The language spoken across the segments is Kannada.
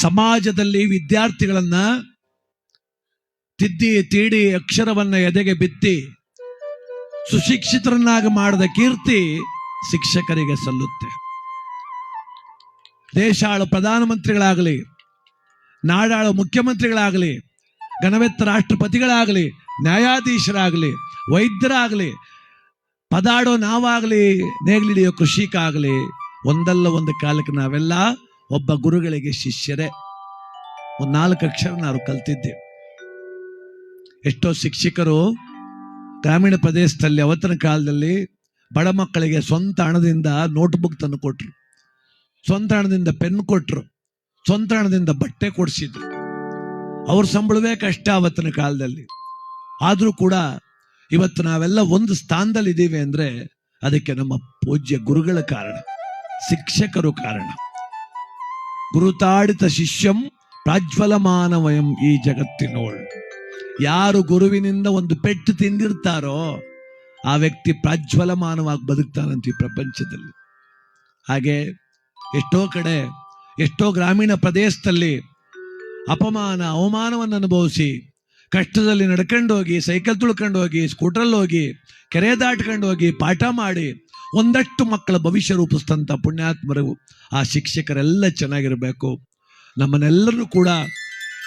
ಸಮಾಜದಲ್ಲಿ ವಿದ್ಯಾರ್ಥಿಗಳನ್ನ ತಿದ್ದಿ, ತೀಡಿ, ಅಕ್ಷರವನ್ನ ಎದೆಗೆ ಬಿತ್ತಿ, ಸುಶಿಕ್ಷಿತರನ್ನಾಗಿ ಮಾಡಿದ ಕೀರ್ತಿ ಶಿಕ್ಷಕರಿಗೆ ಸಲ್ಲುತ್ತೆ. ದೇಶಾಳು ಪ್ರಧಾನಮಂತ್ರಿಗಳಾಗಲಿ, ನಾಡಾಳು ಮುಖ್ಯಮಂತ್ರಿಗಳಾಗಲಿ ಗಣವೆತ್ತ ರಾಷ್ಟ್ರಪತಿಗಳಾಗಲಿ, ನ್ಯಾಯಾಧೀಶರಾಗಲಿ, ವೈದ್ಯರಾಗಲಿ, ಪದಾಡೋ ನಾವಾಗಲಿ, ನೇಗ್ಲಿಡಿಯೋ ಕೃಷಿಕಾಗಲಿ, ಒಂದಲ್ಲ ಒಂದು ಕಾಲಕ್ಕೆ ನಾವೆಲ್ಲ ಒಬ್ಬ ಗುರುಗಳಿಗೆ ಶಿಷ್ಯರೇ. ಒಂದು ನಾಲ್ಕು ಅಕ್ಷರ ನಾವು ಕಲ್ತಿದ್ದೇವೆ. ಎಷ್ಟೋ ಶಿಕ್ಷಕರು ಗ್ರಾಮೀಣ ಪ್ರದೇಶದಲ್ಲಿ, ಅವತ್ತಿನ ಕಾಲದಲ್ಲಿ ಬಡ ಮಕ್ಕಳಿಗೆ ಸ್ವಂತ ಹಣದಿಂದ ನೋಟ್ಬುಕ್ ತಂದು ಕೊಟ್ರು. ಸ್ವಂತ ಹಣದಿಂದ ಪೆನ್ ಕೊಟ್ರು. ಸ್ವಂತ ಹಣದಿಂದ ಬಟ್ಟೆ ಕೊಡಿಸಿದ್ರು. ಅವ್ರ ಸಂಬಳವೇ ಕಷ್ಟ ಅವತ್ತಿನ ಕಾಲದಲ್ಲಿ. ಆದರೂ ಕೂಡ ಇವತ್ತು ನಾವೆಲ್ಲ ಒಂದು ಸ್ಥಾನದಲ್ಲಿ ಇದ್ದೀವಿ ಅಂದ್ರೆ ಅದಕ್ಕೆ ನಮ್ಮ ಪೂಜ್ಯ ಗುರುಗಳ ಕಾರಣ, ಶಿಕ್ಷಕರು ಕಾರಣ. ಗುರುತಾಡಿತ ಶಿಷ್ಯಂ ಪ್ರಾಜ್ವಲಮಾನವಯಂ ಈ ಜಗತ್ತಿನೋಳ್. ಯಾರು ಗುರುವಿನಿಂದ ಒಂದು ಪೆಟ್ಟು ತಿಂದಿರ್ತಾರೋ ಆ ವ್ಯಕ್ತಿ ಪ್ರಾಜ್ವಲಮಾನವಾಗಿ ಬದುಕ್ತಾನಂತ ಈ ಪ್ರಪಂಚದಲ್ಲಿ. ಹಾಗೆ ಎಷ್ಟೋ ಕಡೆ, ಎಷ್ಟೋ ಗ್ರಾಮೀಣ ಪ್ರದೇಶದಲ್ಲಿ ಅಪಮಾನ, ಅವಮಾನವನ್ನು ಅನುಭವಿಸಿ ಕಷ್ಟದಲ್ಲಿ ನಡ್ಕೊಂಡು ಹೋಗಿ ಸೈಕಲ್ ತುಳ್ಕೊಂಡು ಹೋಗಿ ಸ್ಕೂಟ್ರಲ್ಲಿ ಹೋಗಿ, ಕೆರೆ ದಾಟ್ಕೊಂಡು ಹೋಗಿ ಪಾಠ ಮಾಡಿ ಒಂದಷ್ಟು ಮಕ್ಕಳ ಭವಿಷ್ಯ ರೂಪಿಸಿದಂಥ ಪುಣ್ಯಾತ್ಮರು ಆ ಶಿಕ್ಷಕರೆಲ್ಲ ಚೆನ್ನಾಗಿರಬೇಕು. ನಮ್ಮನ್ನೆಲ್ಲರೂ ಕೂಡ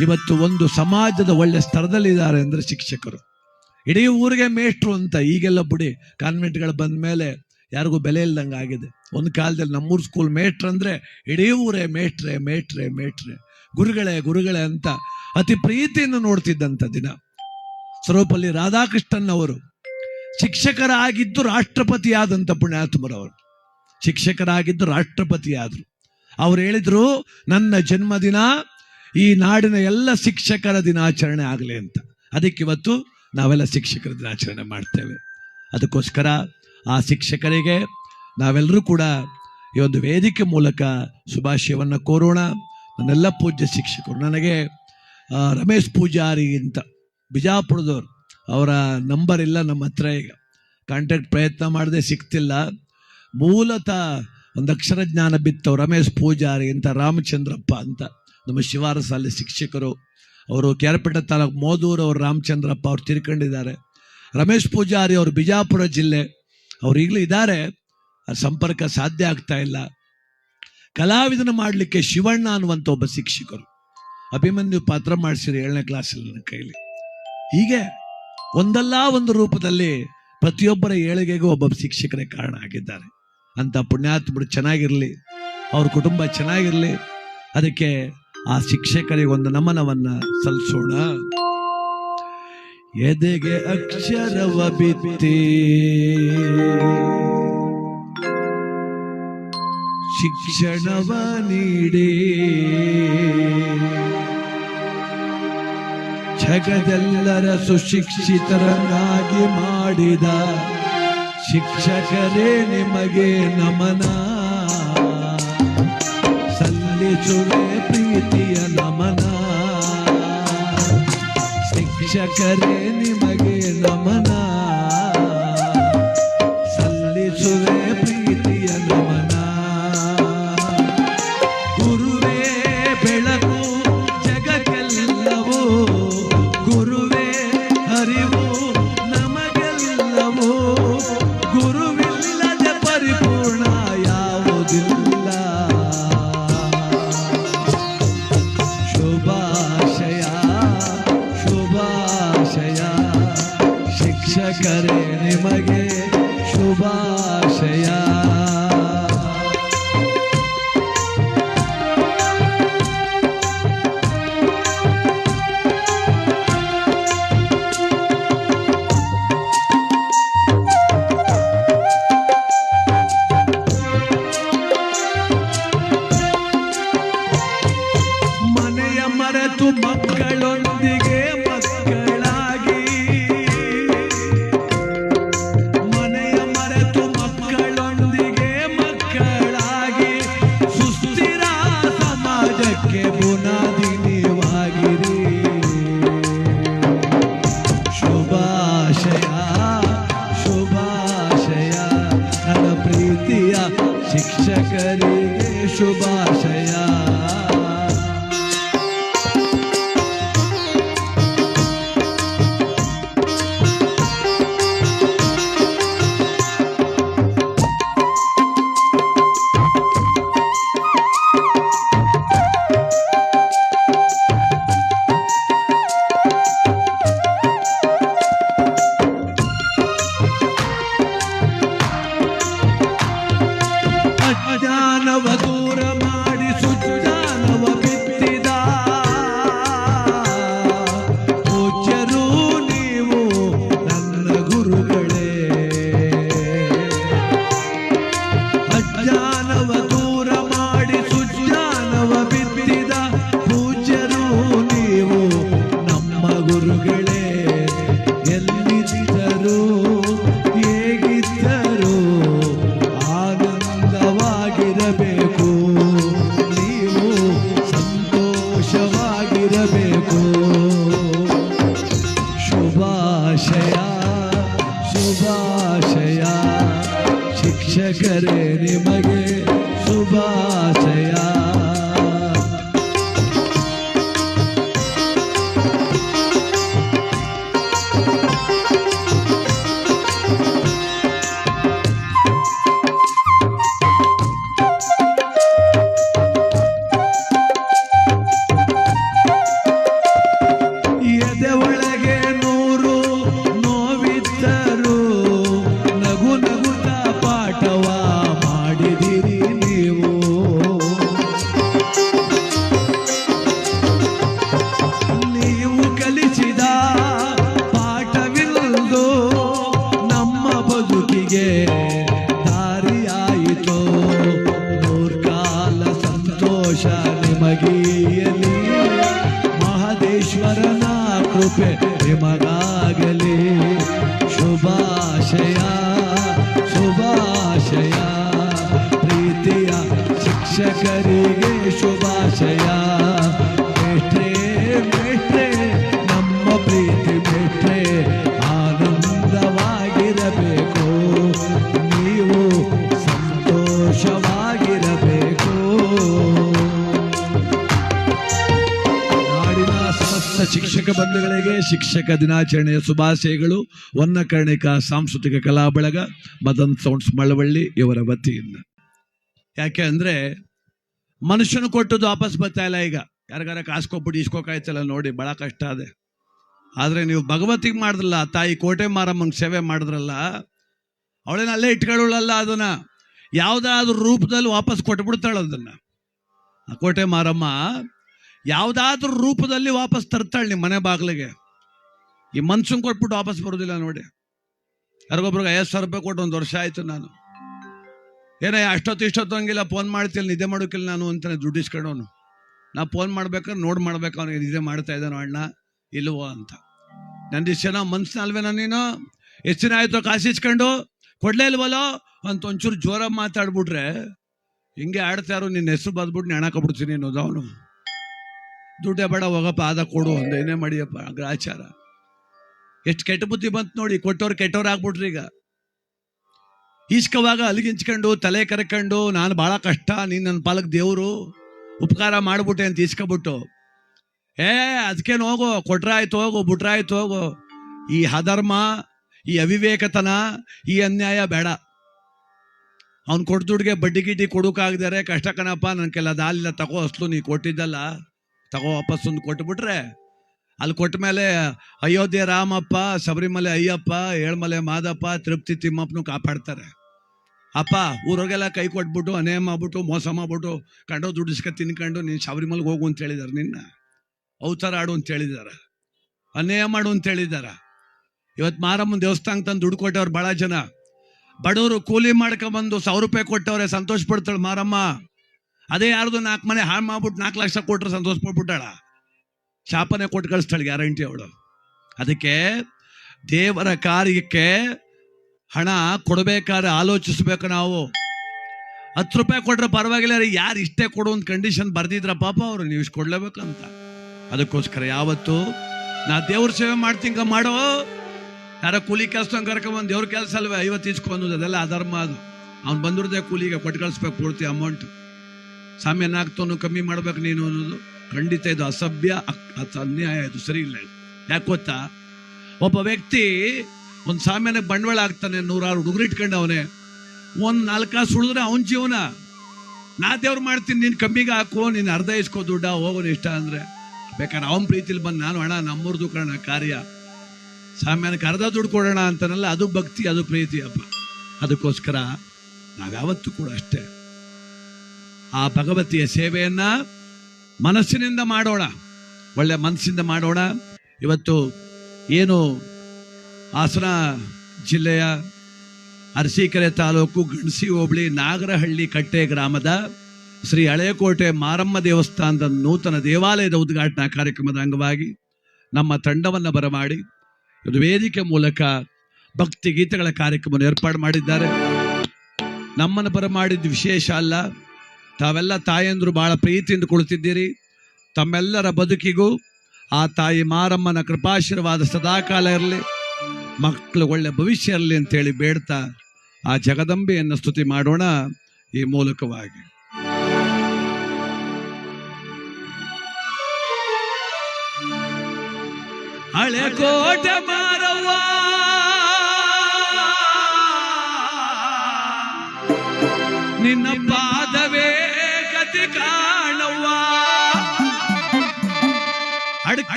ಇವತ್ತು ಒಂದು ಸಮಾಜದ ಒಳ್ಳೆ ಸ್ಥಳದಲ್ಲಿದ್ದಾರೆ ಅಂದರೆ ಶಿಕ್ಷಕರು. ಇಡೀ ಊರಿಗೆ ಮೇಷ್ಟ್ರು ಅಂತ ಈಗೆಲ್ಲ ಬಿಡಿ, ಕಾನ್ವೆಂಟ್ಗಳು ಬಂದ ಮೇಲೆ ಯಾರಿಗೂ ಬೆಲೆ ಇಲ್ಲದಂಗೆ ಆಗಿದೆ. ಒಂದು ಕಾಲದಲ್ಲಿ ನಮ್ಮೂರು ಸ್ಕೂಲ್ ಮೇಟ್ರ್ ಅಂದರೆ ಇಡೀ ಊರೇ ಮೇಷ್ಟ್ರೆ ಮೇಷ್ಟ್ರೆ ಮೇಷ್ಟ್ರೆ. ಗುರುಗಳೇ ಗುರುಗಳೇ ಅಂತ ಅತಿ ಪ್ರೀತಿಯಿಂದ ನೋಡ್ತಿದ್ದಂಥ ದಿನ. ಸರ್ವಪಲ್ಲಿ ರಾಧಾಕೃಷ್ಣನ್ ಅವರು ಶಿಕ್ಷಕರಾಗಿದ್ದು ರಾಷ್ಟ್ರಪತಿಯಾದಂಥ ಪುಣ್ಯಾತ್ಮರವರು. ಶಿಕ್ಷಕರಾಗಿದ್ದು ರಾಷ್ಟ್ರಪತಿಯಾದರು. ಅವ್ರು ಹೇಳಿದರು, ನನ್ನ ಜನ್ಮದಿನ, ಈ ನಾಡಿನ ಎಲ್ಲ ಶಿಕ್ಷಕರ ದಿನಾಚರಣೆ ಆಗಲಿ ಅಂತ. ಅದಕ್ಕೆ ಇವತ್ತು ನಾವೆಲ್ಲ ಶಿಕ್ಷಕರ ದಿನಾಚರಣೆ ಮಾಡ್ತೇವೆ. ಅದಕ್ಕೋಸ್ಕರ ಆ ಶಿಕ್ಷಕರಿಗೆ ನಾವೆಲ್ಲರೂ ಕೂಡ ಈ ಒಂದು ವೇದಿಕೆ ಮೂಲಕ ಶುಭಾಶಯವನ್ನು ಕೋರೋಣ. ನನ್ನೆಲ್ಲ ಪೂಜ್ಯ ಶಿಕ್ಷಕರು. ನನಗೆ ರಮೇಶ್ ಪೂಜಾರಿ ಅಂತ ಬಿಜಾಪುರದವ್ರು. ಅವರ ನಂಬರ್ ಇಲ್ಲ ನಮ್ಮ ಹತ್ರ ಈಗ. ಕಾಂಟ್ಯಾಕ್ಟ್ ಪ್ರಯತ್ನ ಮಾಡದೆ ಸಿಗ್ತಿಲ್ಲ ಮೂಲತಃ ಒಂದು ಅಕ್ಷರ ಜ್ಞಾನ ಬಿತ್ತು, ರಮೇಶ್ ಪೂಜಾರಿ ಅಂತ ರಾಮಚಂದ್ರಪ್ಪ ಅಂತ. ನಮ್ಮ ಶಿವಾರಸಾಲಿ ಶಿಕ್ಷಕರು. ಅವರು ಕ್ಯಾರಪೇಟೆ ತಾಲೂಕು ಮೋದೂರು ಅವರು ರಾಮಚಂದ್ರಪ್ಪ ಅವ್ರು ತಿರ್ಕೊಂಡಿದ್ದಾರೆ. ರಮೇಶ್ ಪೂಜಾರಿ ಅವರು ಬಿಜಾಪುರ ಜಿಲ್ಲೆ. ಅವ್ರು ಈಗಲೂ ಇದ್ದಾರೆ. ಸಂಪರ್ಕ ಸಾಧ್ಯ ಆಗ್ತಾ ಇಲ್ಲ. ಕಲಾವಿದನ ಮಾಡಲಿಕ್ಕೆ ಶಿವಣ್ಣ ಅನ್ನುವಂಥ ಒಬ್ಬ ಶಿಕ್ಷಕರು. ಅಭಿಮನ್ಯು ಪಾತ್ರ ಮಾಡಿಸಿರಿ ಏಳನೇ ಕ್ಲಾಸಲ್ಲಿ ನನ್ನ ಕೈಲಿ. ಹೀಗೆ ಒಂದಲ್ಲ ಒಂದು ರೂಪದಲ್ಲಿ ಪ್ರತಿಯೊಬ್ಬರ ಏಳಿಗೆಗೂ ಒಬ್ಬ ಶಿಕ್ಷಕರೇ ಕಾರಣ ಆಗಿದ್ದಾರೆ. ಅಂತ ಪುಣ್ಯಾತ್ಮರು ಚೆನ್ನಾಗಿರಲಿ, ಅವ್ರ ಕುಟುಂಬ ಚೆನ್ನಾಗಿರಲಿ, ಅದಕ್ಕೆ ಆ ಶಿಕ್ಷಕರಿಗೆ ಒಂದು ನಮನವನ್ನ ಸಲ್ಲಿಸೋಣ. ಎದೆಗೆ ಅಕ್ಷರವ ಬಿತ್ತಿ? ಶಿಕ್ಷಣವ ನೀಡಿ. ಜಗದೆಲ್ಲರ ಸುಶಿಕ್ಷಿತರನ್ನಾಗಿ ಮಾಡಿದ ಶಿಕ್ಷಕರೇ ನಿಮಗೆ ನಮನ. ಸಲ್ಲಿಸುವೆ ಪ್ರೀತಿಯ ನಮನ. ಶಿಕ್ಷಕರೇ ನಿಮಗೆ ನಮನ. ಮಕ್ಕಳೊಂದಿಗೆ ಶುಭಾಶಯ. ನಮ್ಮ ಪ್ರೀತಿ ಆನಂದವಾಗಿರಬೇಕು. ನೀವು ಸಂತೋಷವಾಗಿರಬೇಕು. ಶಿಕ್ಷಕ ಬಂಧುಗಳಿಗೆ ಶಿಕ್ಷಕ ದಿನಾಚರಣೆಯ ಶುಭಾಶಯಗಳು. ವನ್ನಕರ್ಣಿಕ ಸಾಂಸ್ಕೃತಿಕ ಕಲಾ ಬಳಗ, ಮದನ್ ಸೌಂಡ್ಸ್ ಮಳವಳ್ಳಿ ಇವರ ವತಿಯಿಂದ. ಯಾಕೆ ಅಂದ್ರೆ ಮನುಷ್ಯನು ಕೊಟ್ಟದ್ದು ವಾಪಸ್ ಬರ್ತಾ ಇಲ್ಲ ಈಗ. ಯಾರಿಗಾರ ಕಾಸ್ಕೊಬಿಟ್ಟು ಇಸ್ಕೋಕಾಯ್ತಲ್ಲ ನೋಡಿ, ಬಹಳ ಕಷ್ಟ ಅದೇ. ಆದರೆ ನೀವು ಭಗವತಿಗೆ ಮಾಡಿದ್ರಲ್ಲ, ತಾಯಿ ಕೋಟೆ ಮಾರಮ್ಮನ ಸೇವೆ ಮಾಡಿದ್ರಲ್ಲ, ಅವಳೇನ ಅಲ್ಲೇ ಇಟ್ಕೊಳ್ಳಲ್ಲ ಅದನ್ನ. ಯಾವುದಾದ್ರೂ ರೂಪದಲ್ಲಿ ವಾಪಸ್ ಕೊಟ್ಬಿಡ್ತಾಳೆ ಅದನ್ನ. ಆ ಕೋಟೆ ಮಾರಮ್ಮ ಯಾವುದಾದ್ರೂ ರೂಪದಲ್ಲಿ ವಾಪಸ್ ತರ್ತಾಳೆ ನಿಮ್ಮ ಮನೆ ಬಾಗಿಲಿಗೆ. ಈ ಮನ್ಸು ಕೊಟ್ಬಿಟ್ಟು ವಾಪಸ್ ಬರೋದಿಲ್ಲ ನೋಡಿ. ಯಾರಿಗೊಬ್ರಿಗೆ ಐವತ್ತು ಸಾವಿರ ರೂಪಾಯಿ ಕೊಟ್ಟು ಒಂದು ವರ್ಷ ಆಯ್ತು ನಾನು. ಏನೋ, ಅಷ್ಟೊತ್ತು ಇಷ್ಟೊತ್ತು ಹಂಗಿಲ್ಲ ಫೋನ್ ಮಾಡ್ತಿಲ್ಲ, ನಿದ್ದೆ ಮಾಡೋಕಿಲ್ಲ ನಾನು ಅಂತಾನೆ ದುಡ್ಡು ಇಸ್ಕೊಂಡವನು ನಾ ಫೋನ್ ಮಾಡ್ಬೇಕಾದ್ರೆ ನೋಡ್ ಮಾಡ್ಬೇಕು ಅವನಿಗೆ, ನಿದ್ದೆ ಮಾಡ್ತಾ ಇದ್ದಾನೋ ಅಣ್ಣ ಇಲ್ವೋ ಅಂತ. ನಂದು ಇಷ್ಟ ಜನ ಮನ್ಸಿನಲ್ವೇನ ನೀನು ಎಷ್ಟು ದಿನ ಆಯ್ತು ಕಾಸು ಇಸ್ಕೊಂಡು ಕೊಡ್ಲೇ ಇಲ್ವಲ್ಲೋ? ಅಂತ ಒಂಚೂರು ಜೋರ ಮಾತಾಡ್ಬಿಟ್ರೆ, ಹಿಂಗೆ ಆಡ್ತಾರೋ ನಿನ್ನ ಹೆಸರು ಬದ್ಬಿಟ್ಟು ನೆಣ ಕೊಡ್ತೀನಿ ಅನ್ನೋದು ಅವನು. ದುಡ್ಡೇ ಬೇಡ, ಹೋಗಪ್ಪ, ಆದ ಕೊಡು ಅಂದ. ಏನೇ ಮಾಡಿಯಪ್ಪ, ಗ್ರಾಚಾರ. ಎಷ್ಟು ಕೆಟ್ಟ ಬುದ್ಧಿ ಬಂತು ನೋಡಿ, ಕೊಟ್ಟವ್ರು ಕೆಟ್ಟವ್ರು ಆಗ್ಬಿಟ್ರಿ ಈಗ. ಈಸ್ಕವಾಗ ಅಲ್ಲಿಗಿಂಚ್ಕೊಂಡು ತಲೆ ಕರ್ಕೊಂಡು, ನಾನು ಭಾಳ ಕಷ್ಟ, ನೀನು ನನ್ನ ಪಾಲಕ್ ದೇವರು, ಉಪಕಾರ ಮಾಡ್ಬಿಟ್ಟೆ ಅಂತ ಈಸ್ಕೊಬಿಟ್ಟು ಏ ಅದಕ್ಕೇನು ಹೋಗು ಕೊಟ್ರಾಯ್ತು ಹೋಗು ಬುಟ್ರಾಯ್ತು ಹೋಗು. ಈ ಅಧರ್ಮ, ಈ ಅವಿವೇಕತನ, ಈ ಅನ್ಯಾಯ ಬೇಡ. ಅವ್ನು ಕೊಟ್ಟ ದುಡ್ಡಿಗೆ ಬಡ್ಡಿ ಗಿಡ್ಡಿ ಕೊಡೋಕ್ಕಾಗ್ದಾರೆ ಕಷ್ಟ ಕಣಪ್ಪ ನನ್ನ ಕೆಲ ಅದಾಲಿಲ್ಲ ತಗೋ, ಅಸ್ಲು ನೀ ಕೊಟ್ಟಿದ್ದಲ್ಲ, ತಗೋ ವಾಪಸ್ ಒಂದು ಕೊಟ್ಬಿಟ್ರೆ ಅಲ್ಲಿ ಕೊಟ್ಟ ಮೇಲೆ, ಅಯೋಧ್ಯೆ ರಾಮಪ್ಪ, ಶಬರಿಮಲೆ ಅಯ್ಯಪ್ಪ, ಏಳ್ಮಲೆ ಮಾದಪ್ಪ, ತೃಪ್ತಿ ತಿಮ್ಮಪ್ಪನು ಕಾಪಾಡ್ತಾರೆ. ಅಪ್ಪ ಊರಿಗೆಲ್ಲ ಕೈ ಕೊಟ್ಬಿಟ್ಟು, ಅನ್ಯಾಯ ಮಾಡ್ಬಿಟ್ಟು, ಮೋಸ ಮಾಡ್ಬಿಟ್ಟು ಕಂಡೋ ದುಡಿಸ್ಕ ತಿನ್ಕೊಂಡು, ನೀನು ಶಬರಿಮಲೆಗೆ ಹೋಗು ಅಂತ ಹೇಳಿದಾರೆ ನಿನ್ನ. ಅವತಾರ ಆಡು ಅಂತ ಹೇಳಿದಾರ. ಅನ್ಯಾಯ ಮಾಡು ಅಂತ ಹೇಳಿದಾರ. ಇವತ್ತು ಮಾರಮ್ಮನ ದೇವಸ್ಥಾನ ತಂದು ದುಡ್ಡು ಕೊಟ್ಟವ್ರು ಭಾಳ ಜನ. ಬಡವರು ಕೂಲಿ ಮಾಡ್ಕೊಂಬಂದು ಸಾವಿರ ರೂಪಾಯಿ ಕೊಟ್ಟವ್ರೆ ಸಂತೋಷ ಪಡ್ತಾಳೆ ಮಾರಮ್ಮ. ಅದೇ ಯಾರ್ದು ನಾಲ್ಕು ಮನೆ ಹಾಳು ಮಾಡ್ಬಿಟ್ಟು ನಾಲ್ಕು ಲಕ್ಷ ಕೊಟ್ಟರೆ ಸಂತೋಷ ಪಡ್ಬಿಟ್ಟಾಳ ಶಾಪನೆ ಕೊಟ್ಟು ಕಳಿಸ್ತಾಳೆ ಗ್ಯಾರಂಟಿ ಅವಳು. ಅದಕ್ಕೆ ದೇವರ ಕಾರ್ಯಕ್ಕೆ ಹಣ ಕೊಡಬೇಕಾದ್ರೆ ಆಲೋಚಿಸ್ಬೇಕು ನಾವು. ಹತ್ತು ರೂಪಾಯಿ ಕೊಟ್ರೆ ಪರವಾಗಿಲ್ಲ, ಯಾರು ಇಷ್ಟೇ ಕೊಡು ಒಂದು ಕಂಡೀಷನ್ ಬರ್ದಿದ್ರ ಪಾಪ ಅವರು, ನೀವು ಇಷ್ಟು ಅಂತ. ಅದಕ್ಕೋಸ್ಕರ ಯಾವತ್ತು ನಾ ದೇವ್ರ ಸೇವೆ ಮಾಡ್ತೀನಿ ಮಾಡೋ. ಯಾರ ಕೂಲಿ ಕೆಲಸ ಕರ್ಕೊಂಬಂದು ದೇವ್ರ ಕೆಲಸ ಅಲ್ವೇ, ಐವತ್ತು ಇಸ್ಕೊಂಡು ಅದೆಲ್ಲ ಅಧರ್ಮ ಅದು. ಅವ್ನು ಬಂದಿರದೆ ಕೂಲಿಗೆ ಕೊಟ್ಟು ಕಳಿಸ್ಬೇಕು ಪೂರ್ತಿ ಅಮೌಂಟ್ ಸಾಮ್ಯ ನಾಲ್ಕು ಕಮ್ಮಿ ಮಾಡ್ಬೇಕು ನೀನು ಅನ್ನೋದು. ಖಂಡಿತ ಇದು ಅಸಭ್ಯ ಅನ್ಯಾಯ ಇದು ಸರಿ ಇಲ್ಲ. ಯಾಕೆ ಗೊತ್ತಾ? ಒಬ್ಬ ವ್ಯಕ್ತಿ ಒಂದು ಸಾಮಾನ್ಯ ಬಂಡವಾಳ ಆಗ್ತಾನೆ ನೂರಾರು ಹುಡುಗರು ಇಟ್ಕೊಂಡವನೆ ಒಂದು ನಾಲ್ಕಾಸು ಸುಳಿದ್ರೆ ಅವನ ಜೀವನ. ನಾ ದೇವ್ರು ಮಾಡ್ತೀನಿ, ನೀನು ಕಮ್ಮಿಗೆ ಹಾಕು, ನೀನು ಅರ್ಧ ಇಸ್ಕೋ ದುಡ್ಡ ಹೋಗೋನು ಇಷ್ಟ ಅಂದ್ರೆ. ಬೇಕಾದ್ರೆ ಅವನ ಪ್ರೀತಿಲಿ ಬಂದು ನಾನು ಹಣ ನಮ್ಮೂರ್ದು ಕಣ ಕಾರ್ಯ. ಸಾಮಾನ್ಯಕ್ಕೆ ಅರ್ಧ ದುಡ್ಡು ಕೊಡೋಣ ಅಂತನಲ್ಲ, ಅದು ಭಕ್ತಿ, ಅದು ಪ್ರೀತಿ ಅಪ್ಪ ಅದಕ್ಕೋಸ್ಕರ ನಾವ್ಯಾವತ್ತೂ ಕೂಡ ಅಷ್ಟೇ. ಆ ಭಗವತಿಯ ಸೇವೆಯನ್ನ ಮನಸ್ಸಿನಿಂದ ಮಾಡೋಣ ಒಳ್ಳೆ ಮನಸ್ಸಿಂದ ಮಾಡೋಣ ಇವತ್ತು ಏನು ಹಾಸನ ಜಿಲ್ಲೆಯ ಅರಸೀಕೆರೆ ತಾಲೂಕು ಗಣಸಿ ಹೋಬಳಿ ನಾಗರಹಳ್ಳಿ ಕಟ್ಟೆ ಗ್ರಾಮದ ಶ್ರೀ ಹಳೇಕೋಟೆ ಮಾರಮ್ಮ ದೇವಸ್ಥಾನದ ನೂತನ ದೇವಾಲಯದ ಉದ್ಘಾಟನಾ ಕಾರ್ಯಕ್ರಮದ ಅಂಗವಾಗಿ ನಮ್ಮ ತಂಡವನ್ನು ಬರಮಾಡಿ ಇದು ವೇದಿಕೆ ಮೂಲಕ ಭಕ್ತಿ ಗೀತೆಗಳ ಕಾರ್ಯಕ್ರಮವನ್ನು ಏರ್ಪಾಡು ಮಾಡಿದ್ದಾರೆ. ನಮ್ಮನ್ನು ಬರಮಾಡಿದ್ದು ವಿಶೇಷ ಅಲ್ಲ ತಾವೆಲ್ಲ ತಾಯಂದ್ರು ಬಹಳ ಪ್ರೀತಿಯಿಂದ ಕುಳಿತಿದ್ದೀರಿ. ತಮ್ಮೆಲ್ಲರ ಬದುಕಿಗೂ ಆ ತಾಯಿ ಮಾರಮ್ಮನ ಕೃಪಾಶೀರ್ವಾದ ಸದಾಕಾಲ ಇರಲಿ. ಮಕ್ಕಳು ಒಳ್ಳೆ ಭವಿಷ್ಯ ಇರಲಿ ಅಂತೇಳಿ ಬೇಡ್ತಾ ಆ ಜಗದಂಬೆಯನ್ನು ಸ್ತುತಿ ಮಾಡೋಣ ಈ ಮೂಲಕವಾಗಿ. ಹಳೆ ಕೋಟೆ ಮಾರವ್ವ. ನಿನ್ನ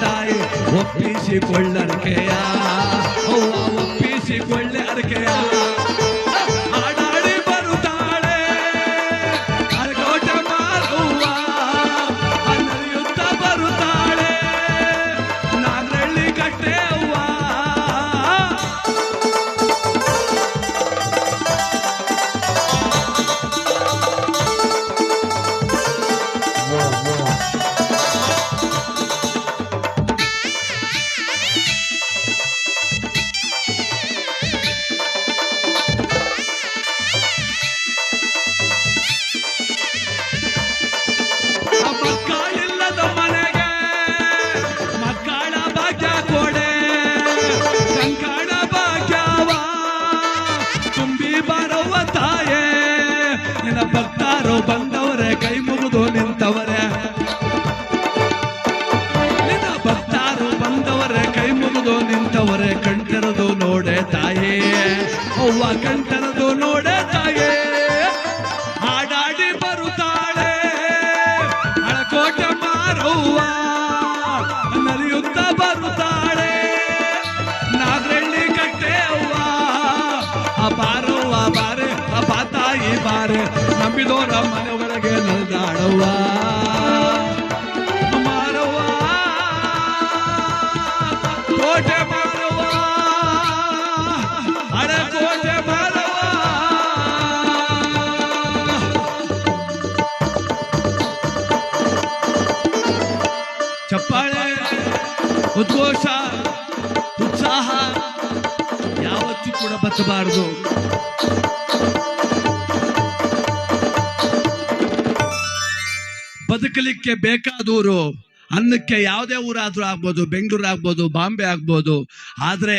ತಾಯಿ ಒಪ್ಪಿಸಿಕೊಳ್ಳರ್ಕೆಯ ಒಪ್ಪಿಸಿಕೊಳ್ಳರ್ಕೆಯ ಕಂಠನದು ನೋಡೆ ತಾಯಿ. ಅವ್ವ ಕಂಠನದು ನೋಡೆ ತಾಯೇ. ಹಾಡಾಡಿ ಬರುತ್ತಾಳೆ. ಹಳಕೋಟ ಮಾರವ್ವ ನಲಿಯುತ್ತ ಬರುತ್ತಾಳೆ. ನಾದ್ರಳ್ಳಿ ಕಟ್ಟೆ ಅವ್ವ. ಆ ಬಾರವ್ವ ಬಾರೆ ಅಪ್ಪ ತಾಯಿ ಬಾರೆ, ನಂಬಿದೋರ ಮನೆ ಒಳಗೆ ನಡೆದಾಡವ್ವ ಹತ್ತಬಾರದು ಬದುಕಲಿಕ್ಕೆ ಬೇಕಾದೂರು ಅನ್ನಕ್ಕೆ ಯಾವುದೇ ಊರಾದ್ರೂ ಆಗ್ಬೋದು, ಬೆಂಗಳೂರು ಆಗ್ಬೋದು, ಬಾಂಬೆ ಆಗ್ಬೋದು. ಆದ್ರೆ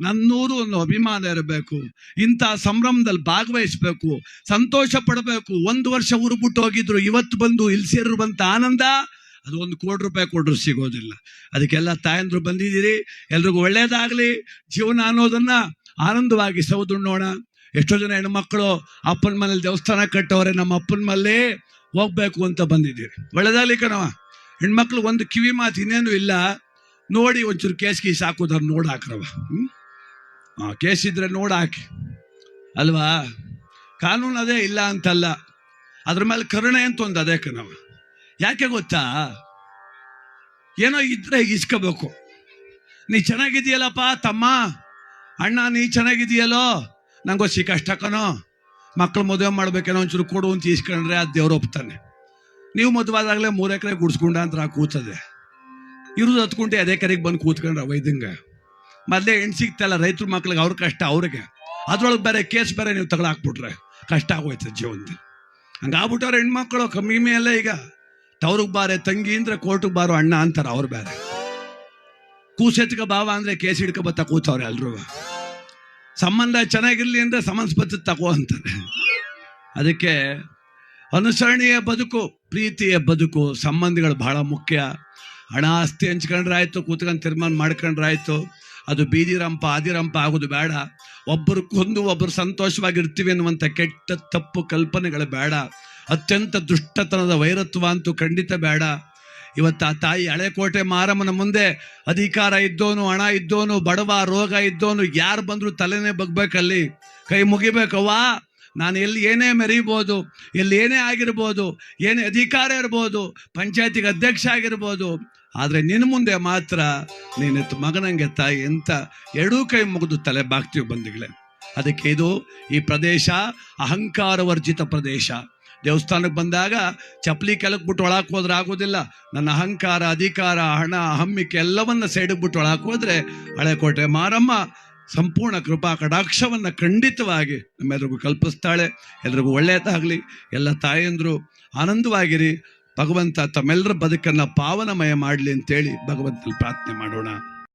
ನನ್ನೂರು ಒಂದು ಅಭಿಮಾನ ಇರಬೇಕು. ಇಂಥ ಸಂಭ್ರಮದಲ್ಲಿ ಭಾಗವಹಿಸ್ಬೇಕು, ಸಂತೋಷ ಪಡಬೇಕು. ಒಂದು ವರ್ಷ ಊರು ಬಿಟ್ಟು ಹೋಗಿದ್ರು, ಇವತ್ತು ಬಂದು ಇಲ್ಲಿ ಬಂತ ಆನಂದ? ಅದು ಒಂದು ಕೋಟಿ ರೂಪಾಯಿ ಕೊಟ್ಟರು ಸಿಗೋದಿಲ್ಲ. ಅದಕ್ಕೆಲ್ಲ ತಾಯಂದ್ರು ಬಂದಿದ್ದೀರಿ, ಎಲ್ರಿಗೂ ಒಳ್ಳೇದಾಗಲಿ. ಜೀವನ ಅನ್ನೋದನ್ನ ಆನಂದವಾಗಿ ಸೌದುಣ್ಣೋಣ ಎಷ್ಟೋ ಜನ ಹೆಣ್ಮಕ್ಳು ಅಪ್ಪನ ಮನೇಲಿ ದೇವಸ್ಥಾನ ಕಟ್ಟವ್ರೆ ನಮ್ಮ ಅಪ್ಪನ ಮಲ್ಲೇ ಹೋಗ್ಬೇಕು ಅಂತ ಬಂದಿದ್ದೀರಿ. ಒಳ್ಳೆದಾಗಲಿ ಕಣವ ಹೆಣ್ಮಕ್ಳು ಒಂದು ಕಿವಿ ಮಾತು ಇನ್ನೇನು ಇಲ್ಲ. ನೋಡಿ ಒಂಚೂರು ಕೇಸ್ ಕೀಸ್ ಹಾಕೋದಾರ ನೋಡಿ ಹಾಕ್ರವ ಹ್ಞೂ ಆ, ಕೇಸ್ ಇದ್ರೆ ನೋಡ್ ಹಾಕಿ. ಅಲ್ವಾ? ಕಾನೂನು ಅದೇ ಇಲ್ಲ ಅಂತಲ್ಲ. ಅದ್ರ ಮೇಲೆ ಕರುಣೆ ಅಂತ ಒಂದು ಅದೇ ಕಣವ ಯಾಕೆ ಗೊತ್ತಾ? ಏನೋ ಇದ್ರೆ ಇಸ್ಕೋಬೇಕು ನೀ ಚೆನ್ನಾಗಿದೆಯಲ್ಲಪ್ಪ ತಮ್ಮ. ಅಣ್ಣ, ನೀ ಚೆನ್ನಾಗಿದೆಯಲ್ಲೋ ನಂಗೊಸಿ ಕಷ್ಟ ಮಕ್ಕಳು ಮಕ್ಳು ಮದುವೆ ಮಾಡ್ಬೇಕೇನೋ ಒಂಚೂರು ಕೊಡು ಅಂತ ಈಸ್ಕೊಂಡ್ರೆ ಅದು ದೇವ್ರು ಒಪ್ತಾನೆ. ನೀವು ಮದುವಾದಾಗಲೇ ಮೂರು ಎಕರೆ ಗುಡ್ಸ್ಕೊಂಡ ಅಂತ ಕೂತದೆ. ಇರೋದು ಹತ್ಕೊಂಡೆ ಅದೇ ಕರೆಗೆ ಬಂದು ಕೂತ್ಕೊಂಡ್ರೆ ವೈದ್ಯಂಗೆ. ಮೊದಲೇ ಹೆಣ್ ಸಿಗ್ತಲ್ಲ ರೈತರ ಮಕ್ಳಿಗೆ ಅವ್ರ ಕಷ್ಟ ಅವ್ರಿಗೆ. ಅದ್ರೊಳಗೆ ಬೇರೆ ಕೇಸ್ ಬೇರೆ ನೀವು ತಗೊಳಾಕ್ಬಿಟ್ರೆ ಕಷ್ಟ ಆಗೋಯ್ತದೆ ಜೀವನದಲ್ಲಿ. ಹಂಗಾಗ್ಬಿಟ್ಟವ್ರೆ ಹೆಣ್ಮಕ್ಳು ಕಮ್ಮಿ ಮೇಲೆ ಈಗ. ತವ್ರಿಗೆ ಬಾರೆ, ತಂಗಿ ಅಂದ್ರೆ ಕೋರ್ಟಿಗೆ ಬಾರೋ ಅಣ್ಣ ಅಂತಾರೆ ಅವ್ರು ಬೇರೆ ಕೂಸೆತ್ಕ ಭಾವ ಅಂದ್ರೆ ಕೇಸ್ ಹಿಡ್ಕೊ ಬತ್ತ ಕೂತವ್ರೆ ಎಲ್ರು. ಸಂಬಂಧ ಚೆನ್ನಾಗಿರ್ಲಿ ಅಂದ್ರೆ ಸಮನ್ಸ್ಪತ್ತ ತಗೋ ಅಂತಾರೆ. ಅದಕ್ಕೆ ಅನುಸರಣೆಯ ಬದುಕು, ಪ್ರೀತಿಯ ಬದುಕು, ಸಂಬಂಧಗಳು ಬಹಳ ಮುಖ್ಯ. ಹಣ, ಆಸ್ತಿ ಹಂಚ್ಕೊಂಡ್ರೆ ಆಯ್ತು ಕೂತ್ಕೊಂಡು ತೀರ್ಮಾನ ಮಾಡ್ಕೊಂಡ್ರೆ ಆಯ್ತು ಅದು ಬೀದಿರಂಪ, ಆದಿರಂಪ ಆಗೋದು ಬೇಡ. ಒಬ್ಬರು ಕೊಂದು ಒಬ್ಬರು ಸಂತೋಷವಾಗಿರ್ತೀವಿ ಅನ್ನುವಂಥ ಕೆಟ್ಟ ತಪ್ಪು ಕಲ್ಪನೆಗಳು ಬೇಡ. ಅತ್ಯಂತ ದುಷ್ಟತನದ ವೈರತ್ವ ಅಂತೂ ಖಂಡಿತ ಬೇಡ. ಇವತ್ತು ಆ ತಾಯಿ ಹಳೆಕೋಟೆ ಮಾರಮ್ಮನ ಮುಂದೆ ಅಧಿಕಾರ ಇದ್ದೋನು, ಹಣ ಇದ್ದೋನು, ಬಡವ, ರೋಗ ಇದ್ದೋನು, ಯಾರು ಬಂದರೂ ತಲೆನೇ ಬಗ್ಬೇಕಲ್ಲಿ. ಕೈ ಮುಗಿಬೇಕವ್ವ? ನಾನು ಎಲ್ಲಿ ಏನೇ ಮೆರೀಬೋದು, ಎಲ್ಲಿ ಏನೇ ಆಗಿರ್ಬೋದು, ಏನೇ ಅಧಿಕಾರ ಇರ್ಬೋದು, ಪಂಚಾಯತಿಗೆ ಅಧ್ಯಕ್ಷ ಆಗಿರ್ಬೋದು, ಆದರೆ ನಿನ್ನ ಮುಂದೆ ಮಾತ್ರ ನೀನೆತ್ತು ಮಗನಂಗೆ ತಾಯಿ ಅಂತ ಎರಡೂ ಕೈ ಮುಗಿದು ತಲೆ ಬಾಗ್ತೀವಿ ಬಂದಿಗಳೇ ಅದಕ್ಕೆ ಇದು ಈ ಪ್ರದೇಶ ಅಹಂಕಾರ ವರ್ಜಿತ ಪ್ರದೇಶ. ದೇವಸ್ಥಾನಕ್ಕೆ ಬಂದಾಗ ಚಪ್ಪಲಿ ಕೆಳಗೆ ಬಿಟ್ಟು ಒಳಕ್ಕೆ ಹೋದ್ರೆ ಆಗೋದಿಲ್ಲ. ನನ್ನ ಅಹಂಕಾರ, ಅಧಿಕಾರ, ಹಣ, ಹಮ್ಮಿಕೆ ಎಲ್ಲವನ್ನ ಸೈಡಿಗೆ ಬಿಟ್ಟು ಒಳಕ್ಕೆ ಹೋದ್ರೆ ಹಳೆಕೋಟೆ ಮಾರಮ್ಮ ಸಂಪೂರ್ಣ ಕೃಪಾ ಕಟಾಕ್ಷವನ್ನ ಖಂಡಿತವಾಗಿ ನಮ್ಮೆಲ್ರಿಗೂ ಕಲ್ಪಿಸ್ತಾಳೆ. ಎಲ್ರಿಗೂ ಒಳ್ಳೆಯದಾಗಲಿ. ಎಲ್ಲ ತಾಯಂದರು ಆನಂದವಾಗಿರಿ. ಭಗವಂತ ತಮ್ಮೆಲ್ಲರ ಬದುಕನ್ನ ಪಾವನಮಯ ಮಾಡಲಿ ಅಂತೇಳಿ ಭಗವಂತನಲ್ಲಿ ಪ್ರಾರ್ಥನೆ ಮಾಡೋಣ.